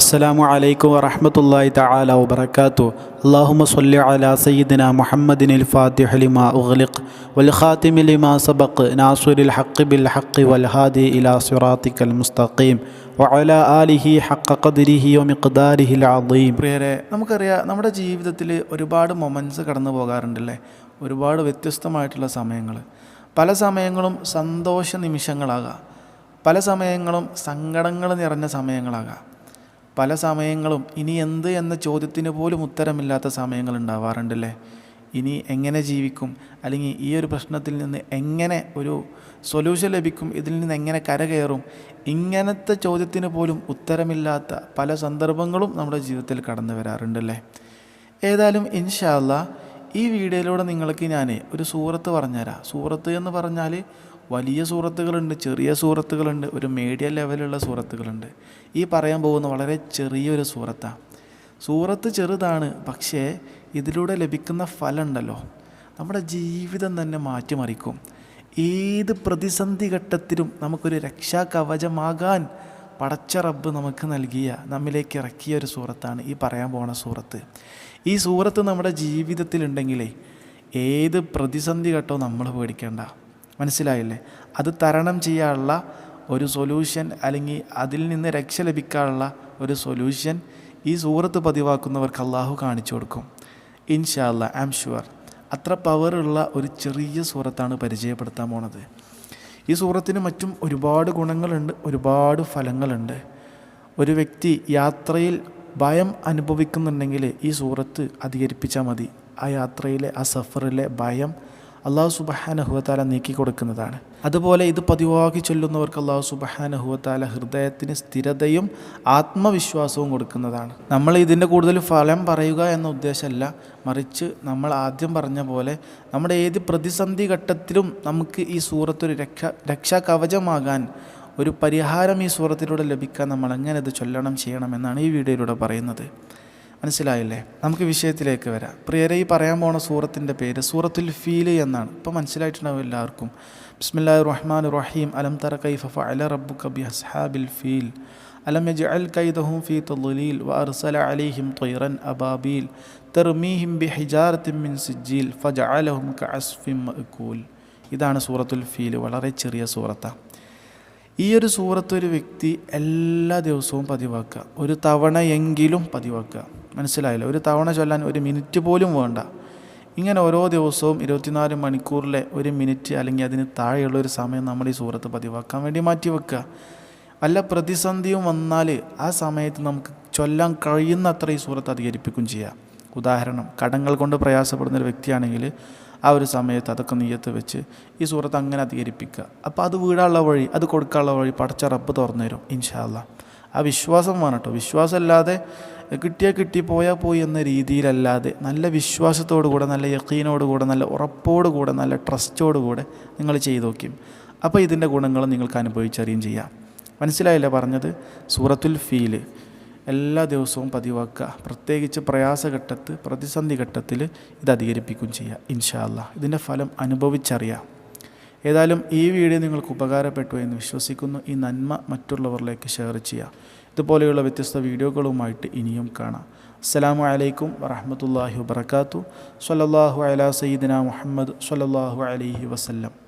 അസ്സാം വലൈക്കും വറഹമത്തല്ലാഹി തആല വാത്തു അള്ളാഹുമ സല്ലി അലാ സയ്യിദിന മുഹമ്മദിനിൽ ഫാത്തിഹ ലിമാ ഉഗ്ലിഖ് വൽ ഖാതിമി ലിമാ സബഖ് നാസുരിൽ ഹഖ് ബിൽ ഹഖ് വൽ ഹാദി ഇലാ സിറാത്തിക്കൽ മുസ്തഖീം വഅല ആലിഹി ഹഖ ഖദ്രിഹി വമിഖ്ദാരിഹിൽ അളീം പ്രിയരെ നമുക്കറിയാം നമ്മുടെ ജീവിതത്തിൽ ഒരുപാട് മൊമെന്റ്സ് കടന്നു പോകാറുണ്ടല്ലേ ഒരുപാട് വ്യത്യസ്തമായിട്ടുള്ള സമയങ്ങൾ പല സമയങ്ങളും സന്തോഷ നിമിഷങ്ങളാകാം. പല സമയങ്ങളും സങ്കടങ്ങൾ നിറഞ്ഞ സമയങ്ങളാകാം. പല സമയങ്ങളും ഇനി എന്ത് എന്ന ചോദ്യത്തിന് പോലും ഉത്തരമില്ലാത്ത സമയങ്ങൾ ഉണ്ടാവാറുണ്ടല്ലേ? ഇനി എങ്ങനെ ജീവിക്കും? അല്ലെങ്കിൽ ഈ ഒരു പ്രശ്നത്തിൽ നിന്ന് എങ്ങനെ ഒരു സൊല്യൂഷൻ ലഭിക്കും? ഇതിൽ നിന്ന് എങ്ങനെ കരകയറും ഇങ്ങനത്തെ ചോദ്യത്തിന് പോലും ഉത്തരമില്ലാത്ത പല സന്ദർഭങ്ങളും നമ്മുടെ ജീവിതത്തിൽ കടന്നു വരാറുണ്ടല്ലേ? ഏതായാലും ഇൻഷാല്ല ഈ വീഡിയോയിലൂടെ നിങ്ങൾക്ക് ഞാൻ ഒരു സൂറത്ത് പറഞ്ഞുതരാം. സൂറത്ത് എന്ന് പറഞ്ഞാൽ വലിയ സൂറത്തുകളുണ്ട് ചെറിയ സൂറത്തുകളുണ്ട് ഒരു മീഡിയം ലെവലുള്ള സൂറത്തുകളുണ്ട്. ഈ പറയാൻ പോകുന്ന വളരെ ചെറിയൊരു സൂറത്താണ് സൂറത്ത് ചെറുതാണ് പക്ഷേ ഇതിലൂടെ ലഭിക്കുന്ന ഫലം ഉണ്ടല്ലോ നമ്മുടെ ജീവിതം തന്നെ മാറ്റിമറിക്കും. ഏത് പ്രതിസന്ധി ഘട്ടത്തിലും നമുക്കൊരു രക്ഷാ കവചമാകാൻ പടച്ച റബ്ബ് നമുക്ക് നൽകിയ നമ്മിലേക്ക് ഇറക്കിയ ഒരു സൂറത്താണ് ഈ പറയാൻ പോണ സൂറത്ത്. ഈ സൂറത്ത് നമ്മുടെ ജീവിതത്തിലുണ്ടെങ്കിലേ ഏത് പ്രതിസന്ധി ഘട്ടവും നമ്മൾ പേടിക്കേണ്ട. മനസ്സിലായില്ലേ? അത് തരണം ചെയ്യാനുള്ള ഒരു സൊല്യൂഷൻ അല്ലെങ്കിൽ അതിൽ നിന്ന് രക്ഷ ലഭിക്കാനുള്ള ഒരു സൊല്യൂഷൻ ഈ സൂറത്ത് പതിവാക്കുന്നവർക്ക് അള്ളാഹു കാണിച്ചു കൊടുക്കും. ഇൻഷാല്ല ഐ ആം ഷുവർ അത്ര പവറുള്ള ഒരു ചെറിയ സൂറത്താണ് പരിചയപ്പെടുത്താൻ പോണത്. ഈ സൂറത്തിന് മറ്റും ഒരുപാട് ഗുണങ്ങളുണ്ട് ഒരുപാട് ഫലങ്ങളുണ്ട്. ഒരു വ്യക്തി യാത്രയിൽ ഭയം അനുഭവിക്കുന്നുണ്ടെങ്കിൽ ഈ സൂറത്ത് അധികരിപ്പിച്ചാൽ മതി. ആ യാത്രയിലെ ആ സഫറിലെ ഭയം അള്ളാഹു സുബഹാനഹുവത്താല നീക്കി കൊടുക്കുന്നതാണ്. അതുപോലെ ഇത് പതിവാക്കി ചൊല്ലുന്നവർക്ക് അള്ളാഹു സുബഹാനഹുവത്താല ഹൃദയത്തിന് സ്ഥിരതയും ആത്മവിശ്വാസവും കൊടുക്കുന്നതാണ്. നമ്മൾ ഇതിന്റെ കൂടുതൽ ഫലം പറയുക എന്ന ഉദ്ദേശമല്ല. മറിച്ച് നമ്മൾ ആദ്യം പറഞ്ഞ പോലെ നമ്മുടെ ഏത് പ്രതിസന്ധി ഘട്ടത്തിലും നമുക്ക് ഈ സൂറത്തൊരു രക്ഷ രക്ഷാ കവചമാകാൻ ഒരു പരിഹാരം ഈ സൂറത്തിലൂടെ ലഭിക്കാൻ നമ്മൾ എങ്ങനെ ഇത് ചൊല്ലണം ചെയ്യണം എന്നാണ് ഈ വീഡിയോയിലൂടെ പറയുന്നത്. മനസ്സിലായില്ലേ? നമുക്ക് വിഷയത്തിലേക്ക് വരാം. പ്രിയരെ ഈ പറയാൻ പോണ സൂറത്തിന്റെ പേര് സൂറത്തുൽ ഫീൽ എന്നാണ്. ഇപ്പോൾ മനസ്സിലായിട്ടുണ്ടാവും എല്ലാവർക്കും. ബിസ്മില്ലാ റഹ്മാൻ റഹീം അലം തറ കൈഫ അല റബ്ബുക കബി ഹസ്ഹാബിൽ ഫീൽ. അലം യജ്അൽ കൈദഹും ഫീ തുലീൽ വ അർസല അലൈഹിം ത്വയ്റൻ അബാബീൽ. തെർമീഹിം ബി ഹിജാറത്തിൻ മിൻ ഫജ അലഹും മഅകൂൽ. ഇതാണ് സൂറത്തുൽ ഫീൽ വളരെ ചെറിയ സൂറത്താണ് ഈ ഒരു സൂറത്ത് ഒരു വ്യക്തി എല്ലാ ദിവസവും പതിവാക്കുക. ഒരു തവണയെങ്കിലും പതിവാക്കുക. മനസ്സിലായില്ല. ഒരു തവണ ചൊല്ലാൻ ഒരു മിനിറ്റ് പോലും വേണ്ട. ഇങ്ങനെ ഓരോ ദിവസവും ഇരുപത്തിനാല് മണിക്കൂറിലെ ഒരു മിനിറ്റ് അല്ലെങ്കിൽ അതിന് താഴെയുള്ള ഒരു സമയം നമ്മൾ ഈ സൂറത്ത് പതിവാക്കാൻ വേണ്ടി മാറ്റി വെക്കുക. അല്ല പ്രതിസന്ധിയും വന്നാൽ ആ സമയത്ത് നമുക്ക് ചൊല്ലാൻ കഴിയുന്നത്ര ഈ സൂറത്ത് അധികരിപ്പിക്കും ചെയ്യാം. ഉദാഹരണം കടങ്ങൾ കൊണ്ട് പ്രയാസപ്പെടുന്ന ഒരു വ്യക്തിയാണെങ്കിൽ ആ ഒരു സമയത്ത് അതൊക്കെ നീയത്ത് വെച്ച് ഈ സൂറത്ത് അങ്ങനെ അധികരിപ്പിക്കുക. അപ്പോൾ അത് വീടാനുള്ള വഴി അത് കൊടുക്കാനുള്ള വഴി പടച്ച റബ്ബ് തുറന്നു തരും ഇൻഷാല്ല ആ വിശ്വാസം വേണം കേട്ടോ. വിശ്വാസമല്ലാതെ കിട്ടിയാൽ കിട്ടി പോയാൽ പോയി എന്ന രീതിയിലല്ലാതെ നല്ല വിശ്വാസത്തോടു കൂടെ നല്ല യക്കീനോട് കൂടെ നല്ല ഉറപ്പോടു കൂടെ നല്ല ട്രസ്റ്റോടു കൂടെ നിങ്ങൾ ചെയ്തു നോക്കും അപ്പോൾ ഇതിന്റെ ഗുണങ്ങൾ നിങ്ങൾക്ക് അനുഭവിച്ചറിയും ചെയ്യാം. മനസ്സിലായില്ലേ പറഞ്ഞത്? സൂറത്തുൽ ഫീൽ എല്ലാ ദിവസവും പതിവാക്കുക. പ്രത്യേകിച്ച് പ്രയാസഘട്ടത്ത് പ്രതിസന്ധി ഘട്ടത്തിൽ ഇത് അധികരിപ്പിക്കുകയും ചെയ്യുക. ഇൻഷാല്ല ഇതിന്റെ ഫലം അനുഭവിച്ചറിയാം. ഏതായാലും ഈ വീഡിയോ നിങ്ങൾക്ക് ഉപകാരപ്പെട്ടു എന്ന് വിശ്വസിക്കുന്നു. ഈ നന്മ മറ്റുള്ളവരിലേക്ക് ഷെയർ ചെയ്യുക. ഇതുപോലെയുള്ള വ്യത്യസ്ത വീഡിയോകളുമായിട്ട് ഇനിയും കാണാം. അസ്സലാമു അലൈക്കും വറഹമത്തല്ലാഹി വബർക്കാത്തു സ്വല്ലല്ലാഹു അലാ സയ്യിദിന മുഹമ്മദ് സ്വല്ലല്ലാഹു അലൈഹി വസല്ലം.